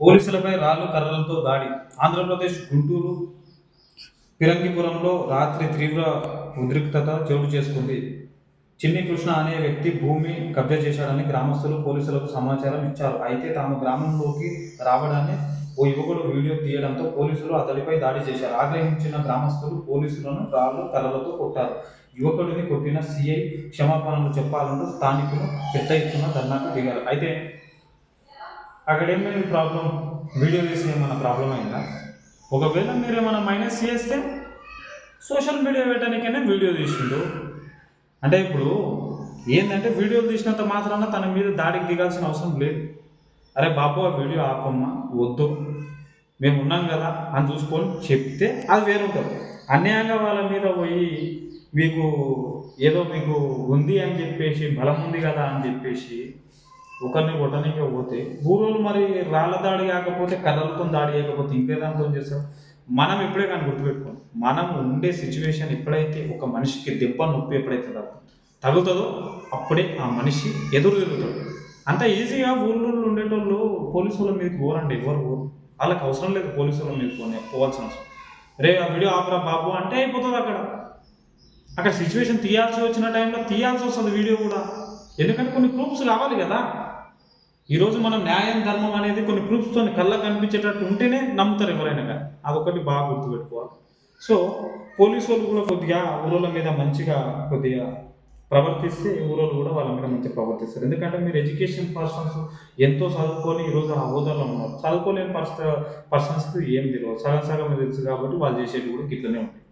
పోలీసులపై రాళ్ళు కర్రలతో దాడి. ఆంధ్రప్రదేశ్ గుంటూరు పిరంగిపురంలో రాత్రి తీవ్ర ఉద్రిక్తత చోటు చేసుకుంది. చిన్ని కృష్ణ అనే వ్యక్తి భూమి కబ్జా చేశాడని గ్రామస్తులు పోలీసులకు సమాచారం ఇచ్చారు. అయితే తాము గ్రామంలోకి రావడాన్ని ఓ యువకుడు వీడియో తీయడంతో పోలీసులు అతడిపై దాడి చేశారు. ఆగ్రహించిన గ్రామస్తులు పోలీసులను రాళ్ళు కర్రలతో కొట్టారు. యువకుడిని కొట్టిన సిఐ క్షమాపణలు చెప్పాలంటూ స్థానికులు పెద్ద ఎత్తున ధర్నాకు దిగారు. అయితే అక్కడ ఏమైంది ప్రాబ్లం? వీడియో తీసి ఏమైనా ప్రాబ్లం అయిందా? ఒకవేళ మీరు ఏమైనా మైనస్ చేస్తే సోషల్ మీడియా పెట్టడానికైనా వీడియో తీసిండు. అంటే ఇప్పుడు ఏంటంటే వీడియోలు తీసినంత మాత్రాన తన మీద దాడికి దిగాల్సిన అవసరం లేదు. అరే బాబు ఆ వీడియో ఆపమ్మా వద్దు. మేము ఉన్నాం కదా అని చూసుకొని చెప్తే అది వేరు ఉంటుంది అన్యాయంగా వాళ్ళ మీద పోయి మీకు ఏదో మీకు ఉంది అని చెప్పేసి బలం ఉంది కదా అని చెప్పేసి ఒకరిని కొట్టడానికి పోతే ఊరోళ్ళు మరి రాళ్ళ దాడి కాకపోతే కర్రలతో దాడి చేయకపోతే ఇంకేదాంతో చేస్తాం? మనం ఎప్పుడే కానీ గుర్తుపెట్టుకోండి మనం ఉండే సిచ్యువేషన్ ఎప్పుడైతే ఒక మనిషికి దెబ్బ నొప్పి ఎప్పుడైతే తగ్గు- తగులుతుందో అప్పుడే ఆ మనిషి ఎదురు తిరుగుతాడు. అంత ఈజీగా ఊళ్ళో ఉండేటోళ్ళు పోలీసుల మీదకి పోరండి ఎవరు పోరు? వాళ్ళకి అవసరం లేదు పోలీసుల మీద పోనీ పోవాల్సిన అవసరం. రే ఆ వీడియో ఆపరా బాబు అంటే అయిపోతుంది అక్కడ. అక్కడ సిచ్యువేషన్ తీయాల్సి వచ్చిన టైంలో తీయాల్సి వస్తుంది వీడియో కూడా. ఎందుకంటే కొన్ని ప్రూఫ్స్ కావాలి కదా. ఈరోజు మనం న్యాయం ధర్మం అనేది కొన్ని ప్రూఫ్స్తో కళ్ళకు కనిపించేటట్టు ఉంటేనే నమ్ముతారు ఎవరైనా కానీ. అదొకటి బాగా గుర్తుపెట్టుకోవాలి. సో పోలీసు వాళ్ళు కూడా కొద్దిగా ఊరోళ్ళ మీద మంచిగా కొద్దిగా ప్రవర్తిస్తే ఊరోళ్ళు కూడా వాళ్ళ మీద మంచిగా ప్రవర్తిస్తారు. ఎందుకంటే మీరు ఎడ్యుకేషన్ పర్సన్స్ ఎంతో చదువుకొని ఈరోజు ఆ హోదాలో ఉన్నారు. చదువుకోలేని పర్స పర్సన్స్కి ఏం తెలియదు. సగం సగం తెలుసు కాబట్టి వాళ్ళు చేసేది కూడా గిట్లనే ఉంటాయి.